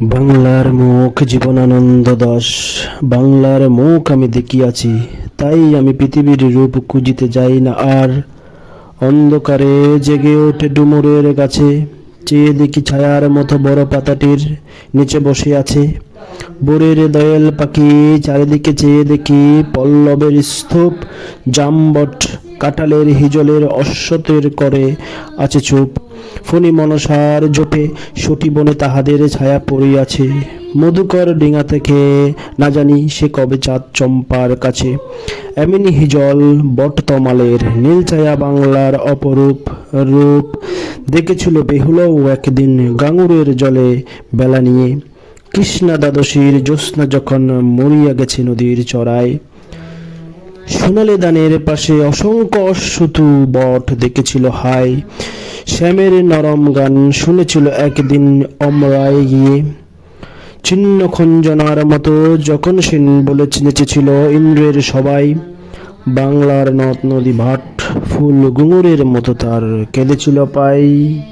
বাংলার মুখ জীবনানন্দ দাস। বাংলার মুখ আমি দেখিয়াছি, তাই আমি পৃথিবীর রূপ খুঁজিতে যাই না আর। অন্ধকারে জেগে ওঠে ডুমুরের গাছে, চেয়ে দেখি ছায়ার মতো বড় পাতাটির নিচে বসে আছে। বোরের দয়াল পাখি চারিদিকে চেয়ে দেখি পল্লবের স্তূপ জামবট কাটালের হিজলের অশ্বতের করে আছে চুপ। ফণি মনসার জোটে সটি বনে তাহাদের ছায়া পড়িয়াছে। মধুকর ডিঙা থেকে না জানি সে কবে চাঁদ চম্পার কাছে। এমনি হিজল বট তমালের, নীল ছায়া বাংলার অপরূপ রূপ। দেখেছিল বেহুলাও একদিন গাঙুরের জলে বেলা নিয়ে। কৃষ্ণা দ্বাদশীর জ্যোৎস্না যখন মরিয়া গেছে নদীর চড়ায়। সোনালি দানের পাশে অসংখ্য অশ্বতু বট দেখেছিল হাই শ্যামের নরম গান শুনেছিল একদিন অমরায় গিয়ে ছিন্ন খঞ্জনার মতো যখন সেন বলে নেচেছিল ইন্দ্রের সবাই, বাংলার নদ নদী ভাট, ফুল গুঙুরের মতো তার কেঁদেছিল পাই।